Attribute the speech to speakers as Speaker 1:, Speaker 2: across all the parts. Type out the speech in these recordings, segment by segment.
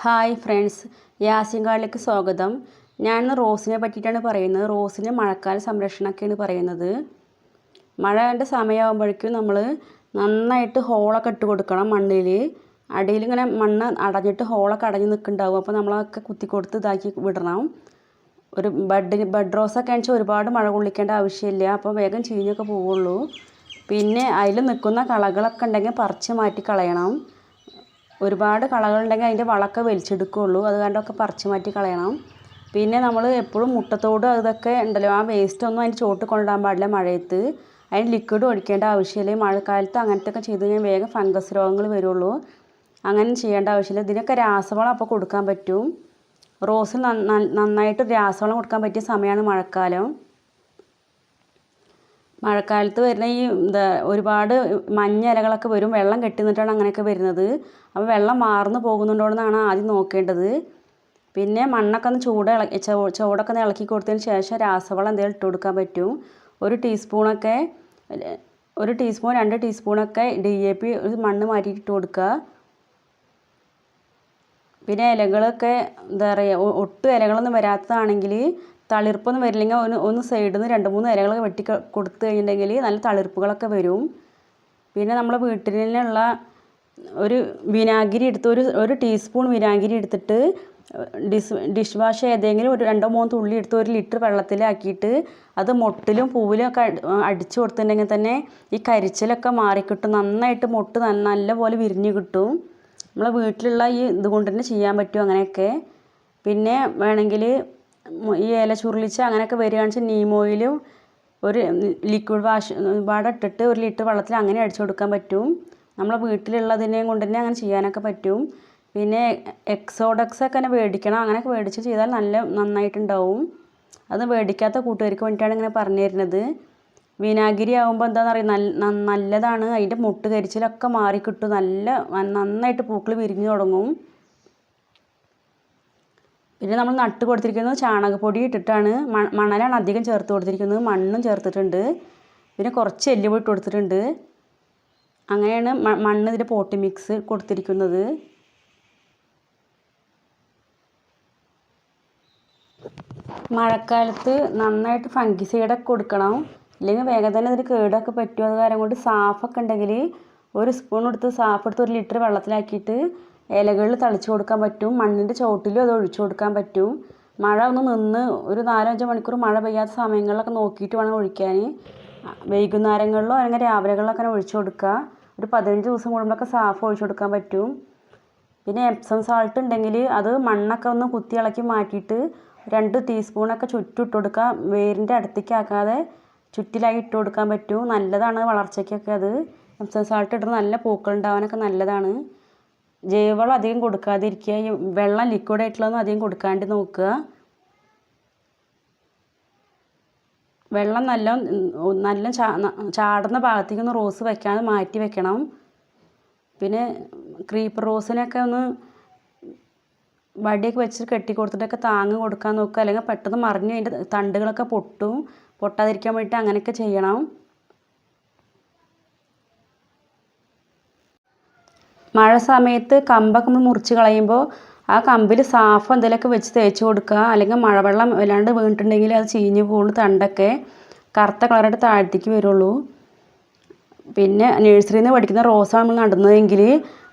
Speaker 1: Hi friends Yasin സ്വാഗതം. ഞാൻ റോസിനെ പറ്റിയിട്ടാണ് പറയുന്നത്. റോസിന് മഴക്കാല സംരക്ഷണമൊക്കെയാണ് പറയുന്നത്. മഴയുടെ സമയമാകുമ്പോഴേക്കും നമ്മൾ നന്നായിട്ട് ഹോളൊക്കെ ഇട്ട് കൊടുക്കണം മണ്ണിൽ അടിയിൽ ഇങ്ങനെ മണ്ണ് അടഞ്ഞിട്ട് ഹോളൊക്കെ അടഞ്ഞ് നിൽക്കുന്നുണ്ടാവും. അപ്പോൾ നമ്മളൊക്കെ കുത്തി കൊടുത്ത് ഇതാക്കി വിടണം. ഒരു ബഡ് ബഡ് റോസൊക്കെ ആണെന്ന് വെച്ചാൽ ഒരുപാട് മഴ കൊള്ളിക്കേണ്ട ആവശ്യമില്ല. അപ്പോൾ വേഗം ചീഞ്ഞൊക്കെ പോവുള്ളൂ. പിന്നെ അതിൽ നിൽക്കുന്ന കളകളൊക്കെ ഉണ്ടെങ്കിൽ പറിച്ച് മാറ്റി കളയണം. ഒരുപാട് കളകളുണ്ടെങ്കിൽ അതിന്റെ വളമൊക്കെ വലിച്ചെടുക്കുകയുള്ളൂ. അത് കണ്ടൊക്കെ പറിച്ച് മാറ്റി കളയണം. പിന്നെ നമ്മൾ എപ്പോഴും മുട്ടത്തോട് അതൊക്കെ ഉണ്ടല്ലോ. ആ വേസ്റ്റ് ഒന്നും അതിന്റെ ചോട്ട് കൊണ്ടുപോകാൻ പാടില്ല മഴയത്ത്. അതിന് ലിക്വിഡ് ഒഴിക്കേണ്ട ആവശ്യമില്ല. മഴക്കാലത്ത് അങ്ങനത്തെ ഒക്കെ ചെയ്ത് കഴിഞ്ഞാൽ വേഗം ഫംഗസ് രോഗങ്ങൾ വരുള്ളൂ. അങ്ങനെ ചെയ്യേണ്ട ആവശ്യമില്ല. ഇതിനൊക്കെ രാസവളം അപ്പോൾ കൊടുക്കാൻ പറ്റും. റോസിൽ നന്നായിട്ട് രാസവളം കൊടുക്കാൻ പറ്റിയ സമയമാണ് മഴക്കാലം. മഴക്കാലത്ത് വരുന്ന ഈ എന്താ ഒരുപാട് മഞ്ഞ ഇലകളൊക്കെ വരും വെള്ളം കെട്ടി നിന്നിട്ടാണ് അങ്ങനെയൊക്കെ വരുന്നത്. അപ്പോൾ വെള്ളം മാർന്നു പോകുന്നുണ്ടോ എന്നാണ് ആദ്യം നോക്കേണ്ടത്. പിന്നെ മണ്ണൊക്കെ ഒന്ന് ചൂട് ഇളക്കി ചൂടൊക്കെ ഒന്ന് ഇളക്കി കൊടുത്തതിന് ശേഷം രാസവളം എന്തെങ്കിലും ഇട്ട് കൊടുക്കാൻ പറ്റും. ഒരു ടീസ്പൂണൊക്കെ ഒരു ടീസ്പൂൺ രണ്ട് ടീസ്പൂണൊക്കെ ഡി എ പി മണ്ണ് മാറ്റിയിട്ട് കൊടുക്കുക. പിന്നെ ഇലകളൊക്കെ എന്താ പറയുക ഒട്ടും ഇലകളൊന്നും വരാത്തതാണെങ്കിൽ തളിർപ്പൊന്നും വരില്ലെങ്കിൽ ഒന്ന് ഒന്ന് സൈഡിൽ നിന്ന് രണ്ട് മൂന്ന് ഇലകൾ വെട്ടി കൊടുത്തു കഴിഞ്ഞിട്ടുണ്ടെങ്കിൽ നല്ല തളിർപ്പുകളൊക്കെ വരും. പിന്നെ നമ്മളെ വീട്ടിൽ തന്നെയുള്ള ഒരു വിനാഗിരി എടുത്ത് ഒരു ഒരു ടീസ്പൂൺ വിനാഗിരി എടുത്തിട്ട് ഡിസ് ഡിഷ് വാഷ് ഏതെങ്കിലും ഒരു രണ്ടോ മൂന്നോ തുള്ളി എടുത്ത് ഒരു ലിറ്റർ വെള്ളത്തിലാക്കിയിട്ട് അത് മുട്ടിലും പൂവിലും ഒക്കെ അടിച്ചു കൊടുത്തിട്ടുണ്ടെങ്കിൽ തന്നെ ഈ കരിച്ചിലൊക്കെ മാറിക്കിട്ടും. നന്നായിട്ട് മുട്ട് നല്ല പോലെ വിരിഞ്ഞ് കിട്ടും. നമ്മളെ വീട്ടിലുള്ള ഈ ഇതുകൊണ്ട് തന്നെ ചെയ്യാൻ പറ്റും അങ്ങനെയൊക്കെ. പിന്നെ വേണമെങ്കിൽ ഈ ഇല ചുരുളിച്ച് അങ്ങനെയൊക്കെ വരികയാണെന്ന് വെച്ചാൽ നീം ഓയിലും ഒരു ലിക്വിഡ് വാഷ് പാടെ ഇട്ടിട്ട് ഒരു ലിറ്റർ വെള്ളത്തിൽ അങ്ങനെ അടിച്ചു കൊടുക്കാൻ പറ്റും. നമ്മളെ വീട്ടിലുള്ളതിനെയും കൊണ്ട് തന്നെ അങ്ങനെ ചെയ്യാനൊക്കെ പറ്റും. പിന്നെ എക്സോഡക്സ് ഒക്കെ തന്നെ മേടിക്കണം അങ്ങനെയൊക്കെ മേടിച്ച് ചെയ്താൽ നല്ല നന്നായിട്ടുണ്ടാവും. അത് മേടിക്കാത്ത കൂട്ടുകാർക്ക് വേണ്ടിയിട്ടാണ് ഇങ്ങനെ പറഞ്ഞു തരുന്നത്. വിനാഗിരി ആകുമ്പോൾ എന്താണെന്ന് അറിയാം നല്ല നല്ലതാണ്. അതിന്റെ മുട്ട് കരിച്ചിലൊക്കെ മാറിക്കിട്ടും നല്ല നന്നായിട്ട് പൂക്കൾ വിരിഞ്ഞു തുടങ്ങും. പിന്നെ നമ്മൾ നട്ട് കൊടുത്തിരിക്കുന്നത് ചാണകപ്പൊടി ഇട്ടിട്ടാണ്. മണലാണ് അധികം ചേർത്ത് കൊടുത്തിരിക്കുന്നത്. മണ്ണും ചേർത്തിട്ടുണ്ട്. പിന്നെ കുറച്ച് എല്ലുപൊടി ഇട്ട് കൊടുത്തിട്ടുണ്ട്. അങ്ങനെയാണ് മണ്ണ് ഇതിന്റെ പോട്ടി മിക്സ് കൊടുത്തിരിക്കുന്നത്. മഴക്കാലത്ത് നന്നായിട്ട് ഫംഗിസൈഡൊക്കെ കൊടുക്കണം. ഇല്ലെങ്കിൽ വേഗം തന്നെ ഇതിന് കേടൊക്കെ പറ്റും അത് കാരണം കൊണ്ട് സാഫൊക്കെ ഉണ്ടെങ്കിൽ ഒരു സ്പൂൺ എടുത്ത് സാഫ് എടുത്ത് ഒരു ലിറ്റർ വെള്ളത്തിലാക്കിയിട്ട് ഇലകളിൽ തളിച്ച് കൊടുക്കാൻ പറ്റും. മണ്ണിന്റെ ചുവട്ടിലും അത് ഒഴിച്ചു കൊടുക്കാൻ പറ്റും. മഴ ഒന്ന് നിന്ന് ഒരു നാലഞ്ച് മണിക്കൂർ മഴ പെയ്യാത്ത സമയങ്ങളിലൊക്കെ നോക്കിയിട്ട് വേണം ഒഴിക്കാൻ. വൈകുന്നേരങ്ങളിലോ അല്ലെങ്കിൽ രാവിലെകളിലൊക്കെ ഒഴിച്ചു കൊടുക്കുക. ഒരു പതിനഞ്ച് ദിവസം കൂടുമ്പോഴൊക്കെ സാഫ് ഒഴിച്ചു കൊടുക്കാൻ പറ്റും. പിന്നെ എപ്സം സാൾട്ട് ഉണ്ടെങ്കിൽ അത് മണ്ണൊക്കെ ഒന്ന് കുത്തി ഇളക്കി മാറ്റിയിട്ട് രണ്ട് ടീസ്പൂണൊക്കെ ചുറ്റും ഇട്ട് കൊടുക്കുക. വേരിന്റെ അടുത്തേക്ക് ആക്കാതെ ചുറ്റിലായി ഇട്ട് കൊടുക്കാൻ പറ്റും നല്ലതാണ് വളർച്ചയ്ക്കൊക്കെ അത്. എപ്സം സാൾട്ട് ഇടുന്നത് നല്ല പൂക്കൾ ഉണ്ടാവാനൊക്കെ നല്ലതാണ്. ജൈവവളം അധികം കൊടുക്കാതിരിക്കുക. വെള്ളം ലിക്വിഡ് ആയിട്ടുള്ളതൊന്നും അധികം കൊടുക്കാണ്ട് നോക്കുക. വെള്ളം നല്ല നല്ല ചാടുന്ന ഭാഗത്തേക്ക് ഒന്ന് റോസ് വെക്കാതെ മാറ്റി വെക്കണം. പിന്നെ ക്രീപ്പർ റോസിനൊക്കെ ഒന്ന് വടിയൊക്കെ വെച്ച് കെട്ടി കൊടുത്തിട്ടൊക്കെ താങ്ങ് കൊടുക്കാൻ നോക്കുക. അല്ലെങ്കിൽ പെട്ടെന്ന് മറിഞ്ഞ് അതിന്റെ തണ്ടുകളൊക്കെ പൊട്ടും. പൊട്ടാതിരിക്കാൻ വേണ്ടിയിട്ട് അങ്ങനെയൊക്കെ ചെയ്യണം. മഴ സമയത്ത് കമ്പൊക്കെ നമ്മൾ മുറിച്ച് കളയുമ്പോൾ ആ കമ്പിൽ സാഫ് എന്തെങ്കിലുമൊക്കെ വെച്ച് തേച്ച് കൊടുക്കുക. അല്ലെങ്കിൽ മഴവെള്ളം വല്ലാണ്ട് വീണിട്ടുണ്ടെങ്കിൽ അത് ചീഞ്ഞ് പോകുള്ളൂ തണ്ടൊക്കെ കറുത്ത കളറായിട്ട് താഴത്തേക്ക് വരുള്ളൂ. പിന്നെ നഴ്സറിയിൽ നിന്ന് പഠിക്കുന്ന റോസാണ് നമ്മൾ നടുന്നതെങ്കിൽ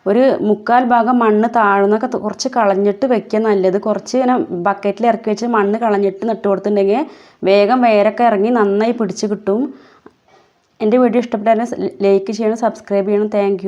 Speaker 1: ഒരു മുക്കാൽ ഭാഗം മണ്ണ് താഴ്ന്നൊക്കെ കുറച്ച് കളഞ്ഞിട്ട് വെക്കുക നല്ലത്. കുറച്ച് ഇങ്ങനെ ബക്കറ്റിൽ ഇറക്കി വെച്ച് മണ്ണ് കളഞ്ഞിട്ട് നട്ട് കൊടുത്തിട്ടുണ്ടെങ്കിൽ വേഗം വേരൊക്കെ ഇറങ്ങി നന്നായി പിടിച്ച് കിട്ടും. എന്റെ വീഡിയോ ഇഷ്ടപ്പെട്ടാൽ ലൈക്ക് ചെയ്യണം സബ്സ്ക്രൈബ് ചെയ്യണം. താങ്ക്